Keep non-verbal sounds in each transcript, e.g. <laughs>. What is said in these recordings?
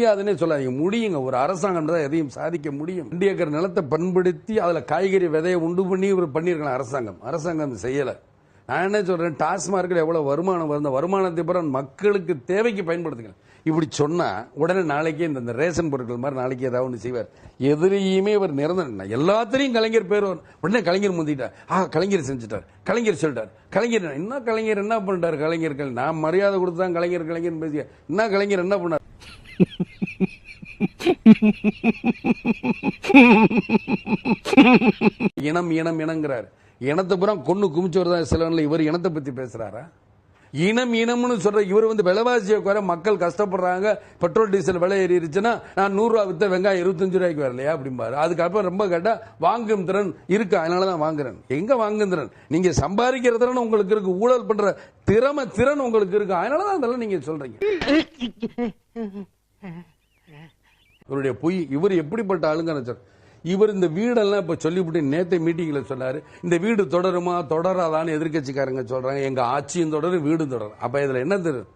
முடியாதுன்னே சொல்லாதீங்க. முடியுங்க. ஒரு அரசாங்கம் தான் எதையும் சாதிக்க முடியும். ரெண்டு ஏக்கர் நிலத்தை பண்படுத்தி அதுல காய்கறி விதையை உண்டு பண்ணி இவர் பண்ணியிருக்கலாம் அரசாங்கம். அரசாங்கம் செய்யல. நான் என்ன சொல்றேன்? டாஸ்மார்க்கில் எவ்வளவு வருமானம் வருந்த வருமானத்தை பிறகு மக்களுக்கு தேவைக்கு பயன்படுத்துங்க. இப்படி சொன்னா உடனே நாளைக்கே இந்த ரேஷன் பொருட்கள் மாதிரி நாளைக்கு ஏதாவது ஒன்று செய்வார். எதிரையுமே இவர் நிரந்தர எல்லாத்திலையும் கலைஞர் பேர் உடனே கலைஞர் முந்திட்டார். ஆ கலைஞர் செஞ்சுட்டார். கலைஞர் சொல்லிட்டார். கலைஞர் என்ன கலைஞர் என்ன பண்ணிட்டார்? கலைஞர்கள். நான் மரியாதை கொடுத்து தான் கலைஞர் கலைஞர் பேசிய என்ன கலைஞர் என்ன பண்ணார்? இனம் இனம் இனங்கிறார். இனத்தை பூரா கொண்டு குமிச்சவர் தான் சிலவன்ல இவர் இனத்தை பத்தி பேசுறாரா? இனம் இனம்னு சொல்ற இவர் வந்து விலைவாசியை குறை மக்கள் கஷ்டப்படுறாங்க. பெட்ரோல் டீசல் விலை ஏறிடுச்சுன்னா நான் நூறு ரூபா வித்த வெங்காயம் இருபத்தஞ்சு ரூபாய்க்கு வரலையா அப்படிம்பாரு. அதுக்கப்புறம் ரொம்ப கேட்டா வாங்கும் திறன் இருக்கு? அதனால தான் வாங்குறேன். எங்க வாங்கும் திறன்? நீங்க சம்பாதிக்கிற திறன் உங்களுக்கு இருக்கு ஊழல் பண்ற திறமை திறன் உங்களுக்கு இருக்கு. அதனால தான் அதெல்லாம் நீங்க சொல்றீங்க. <laughs> இவருடைய பொய் இவர் எப்படிப்பட்ட ஆளுங்க சார் இவர் இந்த வீடெல்லாம் இப்ப சொல்லிவிட்டு நேற்று மீட்டிங்ல சொன்னாரு இந்த வீடு தொடருமா தொடராதான்னு எதிர்க்கட்சிக்காரங்க சொல்றாங்க எங்க ஆட்சியும் தொடரும் வீடும் தொடரும். அப்ப இதுல என்ன தெரியும்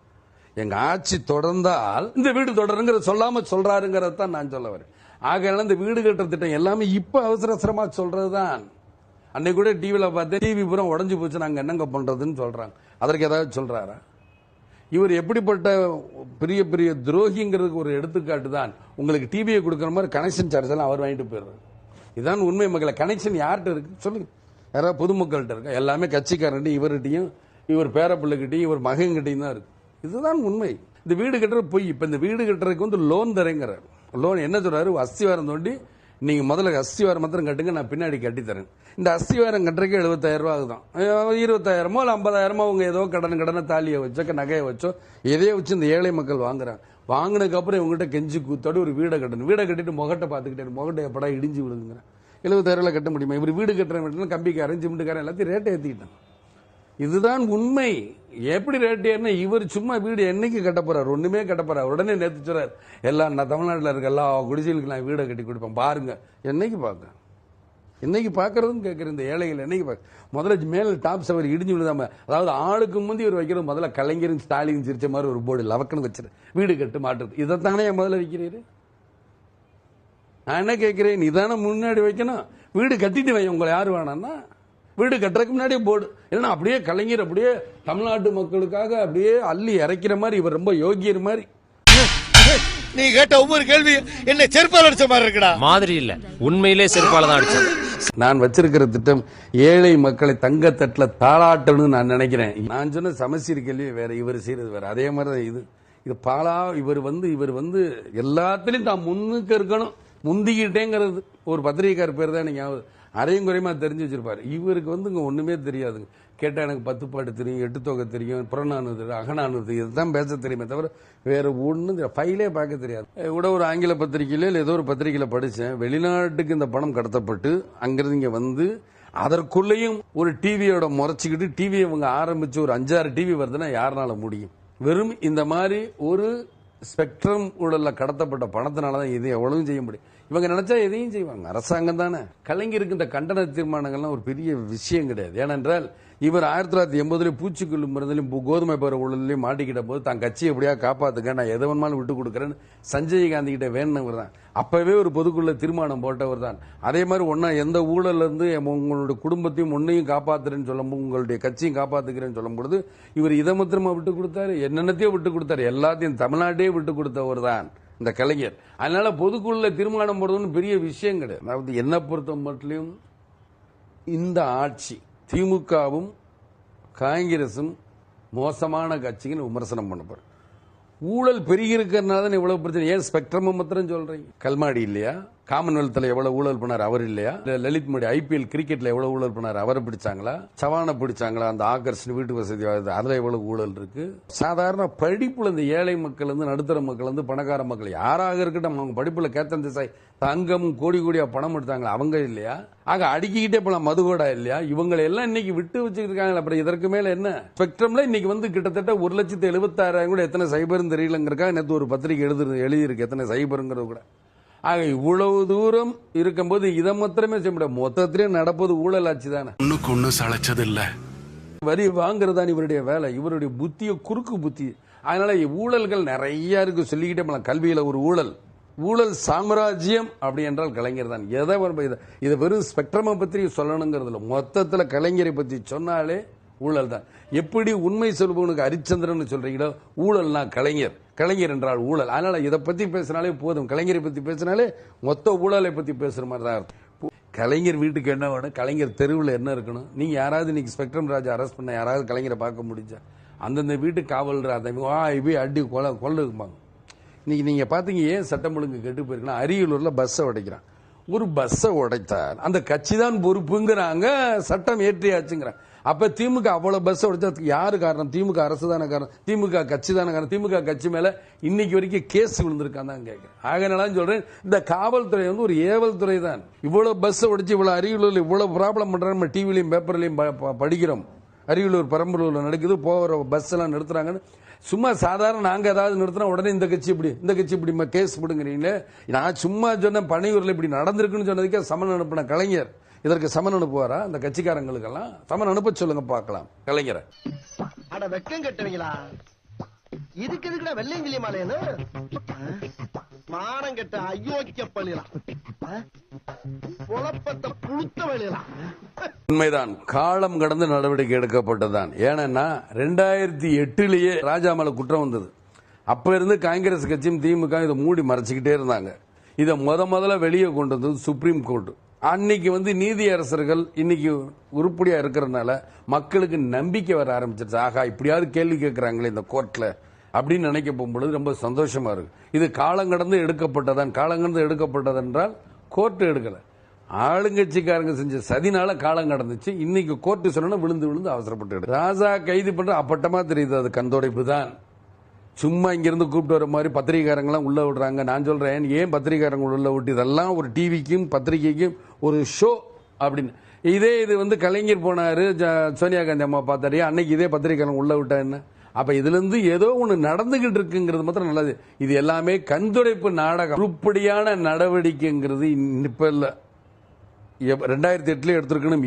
எங்க ஆட்சி தொடர்ந்தால் இந்த வீடு தொடருங்கிற சொல்லாம சொல்றாருங்கிறத தான் நான் சொல்ல வரேன். ஆகையால இந்த வீடு கட்டுற திட்டம் எல்லாமே இப்ப அவசர அவசரமா சொல்றதுதான். அன்னைக்கு கூட டிவியில் பார்த்தேன் டிவி பூரா உடஞ்சு போச்சு நாங்க என்னங்க பண்றதுன்னு சொல்றாங்க. அதற்கு ஏதாவது சொல்றாரா? இவர் எப்படிப்பட்ட பெரிய பெரிய துரோகிங்கிறதுக்கு ஒரு எடுத்துக்காட்டு தான். உங்களுக்கு டிவியை கொடுக்குற மாதிரி கனெக்ஷன் சார்ஜ் எல்லாம் அவர் வாங்கிட்டு போயிடுறாரு. இதுதான் உண்மை மக்களை கனெக்ஷன் யார்கிட்ட இருக்கு? சொல்லுங்க. யாராவது பொதுமக்கள்கிட்ட இருக்கா? எல்லாமே கட்சிக்காரன்ட்டு இவர்கிட்டையும் இவர் பேரப்பிள்ளைகிட்டையும் இவர் மகன்கிட்டையும் தான் இருக்கு. இதுதான் உண்மை. இந்த வீடு கட்டுறது பொய். இப்போ இந்த வீடு கட்டுறதுக்கு வந்து லோன் தரேங்கிறார். லோன் என்ன சொல்றாரு? அஸ்திவாரம் தோண்டி நீங்க முதல்ல அஸ்திவாரம் மாத்திரம் கட்டுங்க நான் பின்னாடி கட்டித்தரேன். இந்த அஸ்திவாரம் கட்டுறதுக்கு எழுபத்தாயிரம் ரூபா ஆகுதான். இருபத்தாயிரமோ இல்லை ஐம்பதாயிரமோ அவங்க ஏதோ கடன் கடனை தாலியை வச்சோ நகையை வச்சோ எதையோ வச்சு இந்த ஏழை மக்கள் வாங்குறாங்க. வாங்கினதுக்கப்புறம் இவங்ககிட்ட கெஞ்சி கூத்தோடு ஒரு வீடை கட்டணும். வீடை கட்டிட்டு முகட்டை பார்த்துக்கிட்டே முகட்டை எப்படா இடிஞ்சு விழுதுங்கிறேன் எழுபத்தாயிரம் கட்ட முடியுமா? இவர் வீடு கட்டுற கம்பிக்காரன் சிமெண்ட்டுக்காரன் எல்லாத்தையும் ரேட்டை ஏற்றிக்கிட்டேன் இதுதான் உண்மை. எப்படி ரேட் ஏறினா இவர் சும்மா வீடு என்னைக்கு கட்ட போறாரு? ஒண்ணுமே கட்ட போறாரு. உடனே நேற்று சொல்றாரு எல்லாம் நான் தமிழ்நாட்டில் இருக்க எல்லா குடிசைகளுக்கு நான் வீடை கட்டி கொடுப்பேன். பாருங்க. என்னைக்கு பார்க்க? என்னைக்கு பார்க்கறதுன்னு கேட்குற இந்த ஏழைகள் என்னைக்கு பார்க்க? முதல்ல மேல டாப் சவர் இடிஞ்சு விழுதாம அதாவது ஆளுக்கு முந்தி இவர் வைக்கிறது முதல்ல கலைஞரும் ஸ்டாலின் சிரிச்ச மாதிரி ஒரு போர்டு லவக்கன்னு வச்சிரு. வீடு கட்டு மாட்டுறது. இதைத்தானே என் முதல்ல வைக்கிறீரு? நான் என்ன கேட்கிறேன்? நீ தானே முன்னாடி வைக்கணும். வீடு கட்டிட்டு வை உங்களை யார் வேணாம்னா வீடு கட்டுறதுக்கு முன்னாடியே போர்டு இல்லைன்னா அப்படியே கலைஞர் அப்படியே தமிழ்நாட்டு மக்களுக்காக அப்படியே அள்ளி இறைக்கிற மாதிரி இவர் ரொம்ப யோகியர் மாதிரி. நீ கேட்ட ஒவ்வொரு கேள்வி என்ன செருப்பால் அடிச்ச மாதிரி இருக்குடா. மாதிரி இல்ல. உண்மையிலே செருப்பால தான் அடிச்சது. நான் வச்சிருக்கிற திட்டம் ஏழை மக்களை தங்கத்தட்டுல தாளாட்டணும்னு நான் நினைக்கிறேன். நான் சொன்ன சமச்சீர் கேள்வி வேற இவர் செய்யறது வேற. அதே மாதிரி தான் இது. இது பாலா இவர் வந்து இவர் வந்து எல்லாத்துலயும் தான் முன்னுக்கு இருக்கணும். முந்திக்கிட்டேங்கிறது. ஒரு பத்திரிகைக்கார் பேர் தான் எனக்கு அரையும் குறையுமா தெரிஞ்சு வச்சிருப்பாரு. இவருக்கு வந்து இங்க ஒண்ணுமே தெரியாதுங்க. கேட்டா எனக்கு பத்து பாட்டு தெரியும் எட்டு தொகை தெரியும் புறநானூறு தெரியும் அகநானூறு தெரியும். இதுதான் பேச தெரியுமே தவிர வேற ஒன்றும் ஃபைலே பார்க்க தெரியாது. கூட ஒரு ஆங்கில பத்திரிகையில இல்ல ஏதோ ஒரு பத்திரிகையில படிச்சேன். வெளிநாட்டுக்கு இந்த பணம் கடத்தப்பட்டு அங்கிருந்து இங்க வந்து அதற்குள்ளேயும் ஒரு டிவியோட முறைச்சிக்கிட்டு டிவி இவங்க ஆரம்பிச்சு ஒரு அஞ்சாறு டிவி வருதுன்னா யாருனால முடியும்? வெறும் இந்த மாதிரி ஒரு ஸ்பெக்ட்ரம் ஊழல்ல கடத்தப்பட்ட பணத்தினால தான் இது எவ்வளவும் செய்ய முடியும். இவங்க நினைச்சா எதையும் செய்வாங்க. அரசாங்கம் தானே. கலைஞருக்கு இந்த கண்டன தீர்மானங்கள்லாம் ஒரு பெரிய விஷயம் கிடையாது. ஏனென்றால் இவர் ஆயிரத்தி தொள்ளாயிரத்தி எண்பதுலேயும் பூச்சிக்கொல்லு மருந்துலையும் கோதுமை பருவ உள்ளதுலையும் மாட்டிக்கிட்ட போது தான் கட்சியை எப்படியா காப்பாத்துக்க நான் எதை விட்டு கொடுக்குறேன்னு சஞ்சய் காந்தி கிட்ட வேணுனவர் தான். அப்பவே ஒரு பொதுக்குள்ள தீர்மானம் போட்டவர் தான். அதே மாதிரி ஒன்னா எந்த ஊழல்ல இருந்து உங்களுடைய குடும்பத்தையும் ஒன்னையும் காப்பாத்துறேன்னு சொல்லும் உங்களுடைய கட்சியும் காப்பாத்துக்கிறேன்னு சொல்லும் பொழுது இவர் இதை மாத்திரமா விட்டு கொடுத்தாரு என்னென்னத்தையோ விட்டு கொடுத்தாரு. எல்லாத்தையும் தமிழ்நாட்டையே விட்டு கொடுத்தவர் தான் இந்த கலைஞர். அதனால பொதுக்குள்ள தீர்மானம் போடுறதுன்னு பெரிய விஷயம் கிடையாது. அதாவது என்ன பொறுத்த மட்டும் இந்த ஆட்சி திமுகவும் காங்கிரசும் மோசமான கட்சின்னு விமர்சனம் பண்ண ஊழல் பெருகி இருக்கிறதுனால தான் இவ்வளவு பிரச்சனை? ஏன் ஸ்பெக்ட்ரம் மாத்திரம் சொல்றீங்க? கல்மாடி இல்லையா? காமன்வெல்த்ல எவ்வளவு ஊழல் பண்ணார் அவர் இல்லையா? லலித் மோடி ஐபிஎல் கிரிக்கெட்ல எவ்வளவு ஊழல் பண்ணார்? அவரை பிடிச்சாங்களா? சவானை பிடிச்சாங்களா? அந்த ஆகர்ஷன் வீட்டு வசதி அதுல எவ்வளவு ஊழல் இருக்கு? சாதாரண படிப்புல இந்த ஏழை மக்கள் வந்து நடுத்தர மக்கள் வந்து பணக்கார மக்கள் யாராக இருக்கட்டும் அவங்க படிப்புல கேத்தன் திசை தங்கம் கோடி கோடியா பணம் எடுத்தாங்களா? அவங்க இல்லையா? ஆக அடுக்கிக்கிட்டே போலாம் மதுகோடா இல்லையா? இவங்களை எல்லாம் இன்னைக்கு விட்டு வச்சிருக்காங்க அப்புறம் இதற்கு மேல என்ன? ஸ்பெக்ட்ரம்ல இன்னைக்கு வந்து கிட்டத்தட்ட ஒரு லட்சத்து எழுபத்தாயிரம் கூட எத்தனை சைபர்னு தெரியலங்கிறக்கா நேற்று ஒரு பத்திரிகை எழுது எழுதியிருக்கு எத்தனை சைபருங்கிறது கூட. ஆக இவ்வளவு தூரம் இருக்கும்போது இதை மாத்திரமே செய்ய முடியாது. மொத்தத்திலேயே நடப்பது ஊழல் ஆட்சி தானே. ஒண்ணுக்கு ஒண்ணு சளைச்சதில்ல. வரி வாங்குறதான் இவருடைய வேலை. இவருடைய புத்திய குறுக்கு புத்தி. அதனால ஊழல்கள் நிறைய இருக்கு. சொல்லிக்கிட்டே போலாம். கல்வியில ஒரு ஊழல். ஊழல் சாம்ராஜ்யம் அப்படி என்றால் கலைஞர் தான். எதை இதை வெறும் ஸ்பெக்ட்ரமை பற்றி சொல்லணுங்கிறது இல்லை. மொத்தத்தில் கலைஞரை பற்றி சொன்னாலே ஊழல் தான். எப்படி உண்மை சொல்பவனுக்கு ஹரிச்சந்திரன் சொல்றீங்களோ ஊழல்னா கலைஞர். கலைஞர் என்றால் ஊழல். அதனால இதை பத்தி பேசினாலே போதும். கலைஞரை பத்தி பேசினாலே மொத்த ஊழலை பத்தி பேசுற மாதிரி தான் இருக்கும். கலைஞர் வீட்டுக்கு என்ன வேணும்? கலைஞர் தெருவில் என்ன இருக்கணும்? நீங்கள் யாராவது இன்னைக்கு ஸ்பெக்ட்ரம் ராஜா அரெஸ்ட் பண்ண யாராவது கலைஞரை பார்க்க முடிஞ்சா? அந்தந்த வீட்டு காவலர் அந்த வா போய் அடி கொலை கொள்ளுப்பாங்க இன்னைக்கு நீங்கள் பார்த்தீங்க ஏன் சட்டம் ஒழுங்கு கெட்டு போயிருக்குன்னா அரியலூரில் பஸ்ஸை உடைக்கிறான். ஒரு பஸ்ஸை உடைத்தார். அந்த கட்சி தான் பொறுப்புங்கிறாங்க சட்டம் ஏற்றியாச்சுங்கிறான். அப்ப திமுக அவ்வளவு பஸ் உடைச்சதுக்கு யாரு காரணம்? திமுக அரசு தானே காரணம். திமுக கட்சி தானே காரணம். திமுக கட்சி மேல இன்னைக்கு வரைக்கும் கேஸ் விழுந்திருக்கான் தான் கேட்கிறேன். ஆகனால சொல்றேன் இந்த காவல்துறை வந்து ஒரு ஏவல் துறை தான். இவ்வளவு பஸ் உடைச்சு இவ்வளவு அரியலூர்ல இவ்வளவு ப்ராப்ளம் பண்றாங்க நம்ம டிவிலையும் பேப்பர்லையும் படிக்கிறோம். அரியலூர் பெரம்பலூர்ல நடக்குது. போகிற பஸ் எல்லாம் நிறுத்துறாங்கன்னு. சும்மா சாதாரண நாங்கள் ஏதாவது நிறுத்தினா உடனே இந்த கட்சி இப்படி இந்த கட்சி இப்படி கேஸ் போடுங்கிறீங்களே நான் சும்மா சொன்ன பனையூரில் இப்படி நடந்திருக்குன்னு சொன்னதுக்கே சமன் அனுப்பின கலைஞர். இதற்கு சமன் அனுப்புவாரா? அந்த கட்சிக்காரங்களுக்கெல்லாம்? சமன் அனுப்ப சொல்லுங்க பார்க்கலாம். கலைஞரை. அட வெக்கம் கட்டுவீங்களா? இதுக்கு எதுக்குடா வெள்ளையங்கிலி மாலையன்னு மானம் கெட்ட அயோக்கிய பள்ளிலாம் குழப்பத்தை புழுத்த வழியலாம் உண்மைதான். காலம் கடந்து நடவடிக்கை எடுக்கப்பட்டதுதான். ஏன்னா ரெண்டாயிரத்தி எட்டுலயே ராஜா மேல குற்றம் வந்தது. அப்ப இருந்து காங்கிரஸ் கட்சியும் திமுக இதை மூடி மறைச்சுக்கிட்டே இருந்தாங்க. இதை முத முதல்ல வெளியே கொண்டு வந்தது சுப்ரீம் கோர்ட் அன்னைக்கு வந்து நீதி அரசர்கள் இன்னைக்கு உருப்படியா இருக்கிறதுனால மக்களுக்கு நம்பிக்கை வர ஆரம்பிச்சிருச்சு. ஆகா இப்படியாவது கேள்வி கேட்கிறாங்களே இந்த கோர்ட்ல அப்படின்னு நினைக்க போகும்பொழுது ரொம்ப சந்தோஷமா இருக்கு. இது காலம் கடந்து எடுக்கப்பட்டதான். காலம் கடந்து எடுக்கப்பட்டது என்றால் கோர்ட் எடுக்கல. ஆளுங்கட்சிக்காரங்க செஞ்ச சதினால காலம் கடந்துச்சு. இன்னைக்கு கோர்ட்டு சொல்லணும் விழுந்து விழுந்து அவசரப்பட்டு எடு. ராஜா கைது பண்ற அப்பட்டமா தெரியுது அது கந்தோடைப்பு தான் சும்மா இங்கிருந்து கூப்பிட்டு வர மாதிரி பத்திரிகைக்காரங்களாம் உள்ள விடுறாங்க. நான் சொல்றேன் ஏன் பத்திரிகைக்காரங்க உள்ள விட்டு? இதெல்லாம் ஒரு டிவிக்கும் பத்திரிகைக்கும் ஒரு ஷோ அப்படின்னு. இதே இது வந்து கலைஞர் போனாரு சோனியா காந்தி அம்மா பார்த்தாரு. அன்னைக்கு இதே பத்திரிகைக்காரங்க உள்ள விட்டா என்ன? அப்ப இதுல இருந்து ஏதோ ஒண்ணு நடந்துகிட்டு இருக்குங்கிறது மாத்திரம் நல்லது. இது எல்லாமே கண்துடைப்பு நாடகம். உருப்படியான நடவடிக்கைங்கிறது இப்ப இல்ல. ரெண்டாயிரத்தி எட்டுல எடுத்திருக்கணும்.